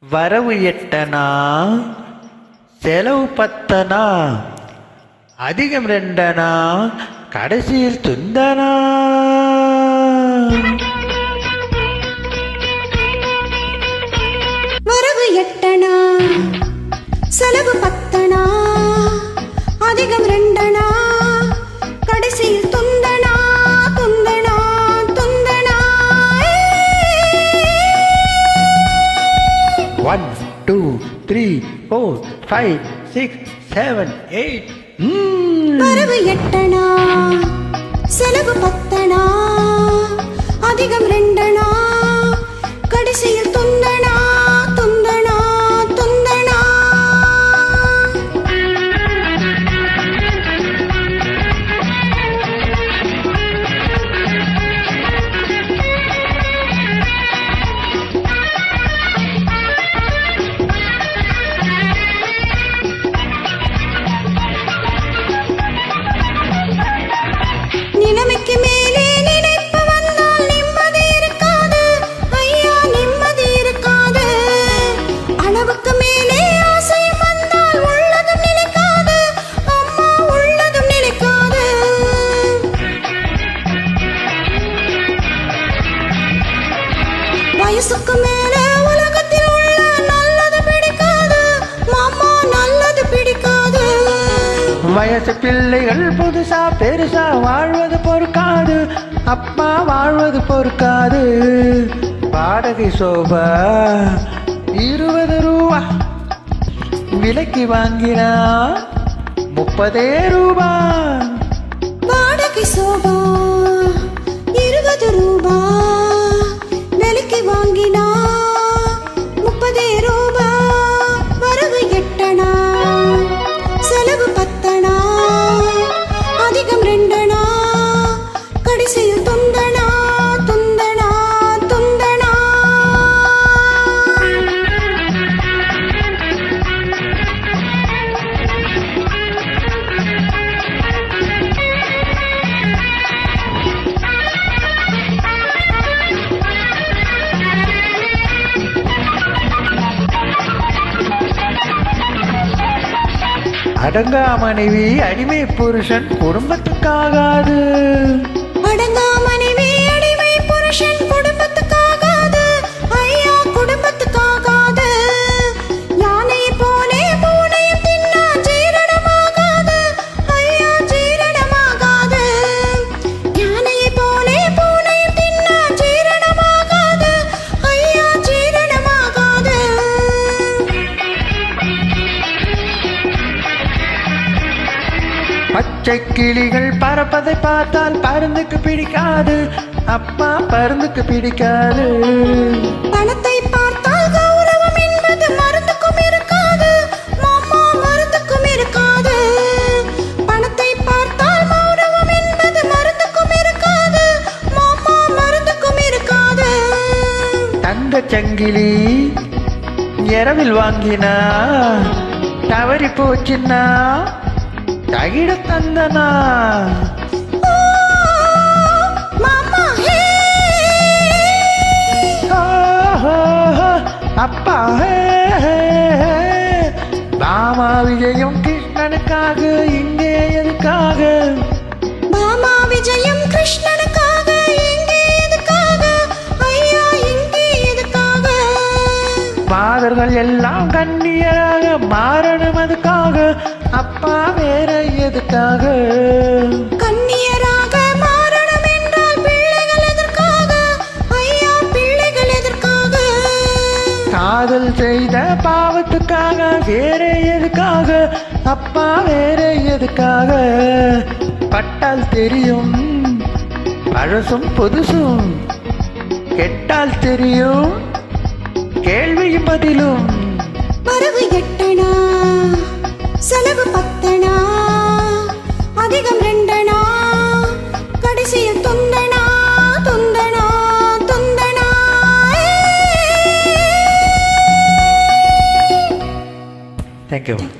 வரவு எட்டனா? செலவு பத்தனா? அதிகம் ரெண்டனா? கடைசியில் துந்தனா? வரவு எட்டனா? செலவு பத்தனா? அதிகம் ரெண்டனா? Three four five six seven eight வரவு எட்டனா? செலவு பத்தனா? அதிகம் ரெண்டனா? வயசுக்கு மேலே உலகத்தில் உள்ள நல்லது பிடிக்காது. மாமா நல்லது பிடிக்காது. வயசு பிள்ளைகள் புதுசா பெருசா வாழ்வது பொறுக்காது. அப்பா வாழ்வது பொறுக்காது. வாடகை சோபா இருபது ரூபா. விலைக்கு வாங்கினா முப்பதே ரூபா. வாடகை சோபா. ரெண்டு அடங்கா மனைவி அடிமை புருஷன் குடும்பத்துக்காகாது. அடங்கா மனைவி பச்சை கிளிகள் பறப்பதை பார்த்தால் பருந்துக்கு பிடிக்காது. அப்பா பருந்துக்கு பிடிக்காது. பணத்தை பார்த்தால் கௌரவம் என்பது மருந்துக்கும் இருக்காது. மாமா மருந்துக்கும் இருக்காது. பணத்தை பார்த்தால் மௌரவம் என்பது மருந்துக்கும் இருக்காது. மாமா மருந்துக்கும் இருக்காது. தங்க சங்கிலி இரவில் வாங்கினா தவறி போச்சுன்னா தகிட தந்தனா? அப்பா. பாமா விஜயம் கிருஷ்ணனுக்காக இங்கே எதுக்காக? மாமா விஜயம் கிருஷ்ணனுக்காக எங்கே எதுக்காக? ஐயா எங்கே எதுக்காக? மாதர்கள் எல்லாம் கண்ணியராக அதுக்காக அப்பா வேற எதுக்காக? கண்ணியராக மாறணும் என்றால் பிள்ளைகள் எதற்காக? ஐயா பிள்ளைகள் எதற்காக? காதல் செய்த பாவத்துக்காக வேற எதுக்காக? அப்பா வேற எதுக்காக? பட்டால் தெரியும் பழசும் புதுசும். கெட்டால் தெரியும் கேள்வியும் பதிலும். வரவு எட்டனா? Thank you.